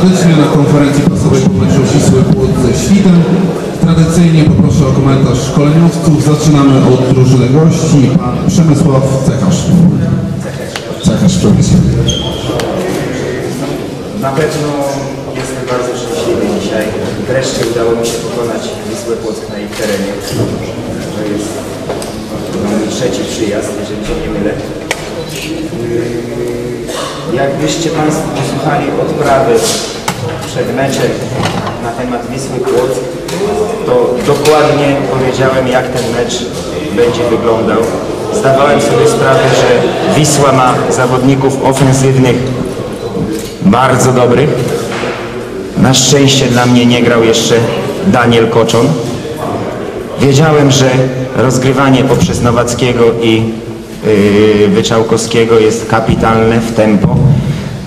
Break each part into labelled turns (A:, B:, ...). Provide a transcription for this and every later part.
A: serdecznie na konferencji prasowej po meczu Wisły Płot ze Świtem. Tradycyjnie poproszę o komentarz szkoleniowców. Zaczynamy od drużyny gości. Pan Przemysław Cekarz. Cekarz, przepraszam.
B: Na pewno jestem bardzo szczęśliwy dzisiaj. Wreszcie udało mi się pokonać Wisłę Płock na ich terenie. To jest mój trzeci przyjazd, jeżeli się nie mylę. Jakbyście Państwo posłuchali odprawy przed meczem na temat Wisły Płock, to dokładnie powiedziałem, jak ten mecz będzie wyglądał. Zdawałem sobie sprawę, że Wisła ma zawodników ofensywnych bardzo dobrych. Na szczęście dla mnie nie grał jeszcze Daniel Koczon. Wiedziałem, że rozgrywanie poprzez Nowackiego i Wyczałkowskiego jest kapitalne w tempo.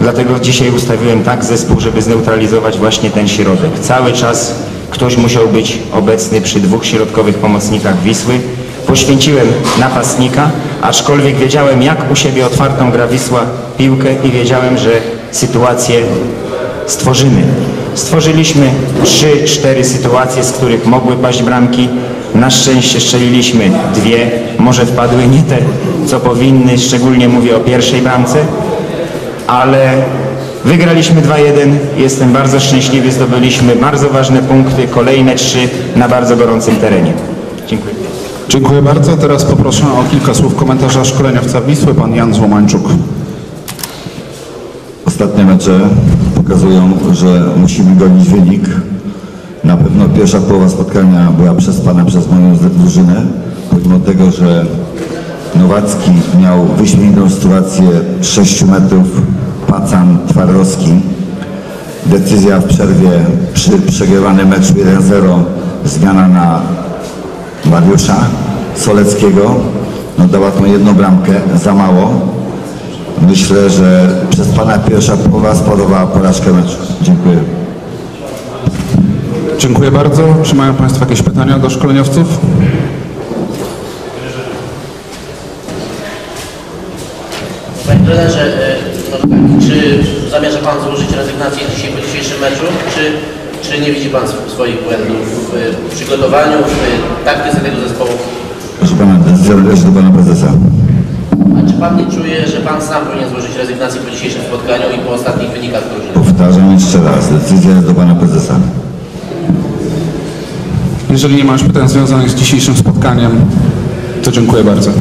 B: Dlatego dzisiaj ustawiłem tak zespół, żeby zneutralizować właśnie ten środek. Cały czas ktoś musiał być obecny przy dwóch środkowych pomocnikach Wisły. Poświęciłem napastnika, aczkolwiek wiedziałem jak u siebie otwartą gra Wisła piłkę i wiedziałem, że sytuację stworzymy. Stworzyliśmy 3-4 sytuacje, z których mogły paść bramki. Na szczęście strzeliliśmy dwie, może wpadły nie te, co powinny, szczególnie mówię o pierwszej bramce, ale wygraliśmy 2-1. Jestem bardzo szczęśliwy, zdobyliśmy bardzo ważne punkty, kolejne trzy na bardzo gorącym terenie. Dziękuję.
A: Dziękuję bardzo. Teraz poproszę o kilka słów komentarza szkoleniowca Wisły, pan Jan Złomańczuk.
C: Ostatnie mecze pokazują, że musimy gonić wynik. Na pewno pierwsza połowa spotkania była przespana przez moją drużynę, pomimo tego, że Nowacki miał wyśmienitą sytuację z 6 metrów, Pacan, Twardowski. Decyzja w przerwie przy przegrywanym meczu 1-0, zmiana na Mariusza Soleckiego, no dała tą jedną bramkę, za mało. Myślę, że przez Pana pierwsza połowa spowodowała porażkę meczu. Dziękuję.
A: Dziękuję bardzo. Czy mają Państwo jakieś pytania do szkoleniowców?
D: Panie trenerze, e, czy zamierza Pan złożyć rezygnację dzisiaj po dzisiejszym meczu, czy, czy nie widzi Pan sw- swoich błędów w przygotowaniu, w taktyce tego zespołu?
C: Proszę Pana, decyzja należy do Pana Prezesa.
D: A czy Pan nie czuje, że Pan sam powinien złożyć rezygnację po dzisiejszym spotkaniu i po ostatnich wynikach drużyny?
C: Powtarzam jeszcze raz, decyzja jest do Pana Prezesa.
A: Jeżeli nie ma już pytań związanych z dzisiejszym spotkaniem, to dziękuję bardzo.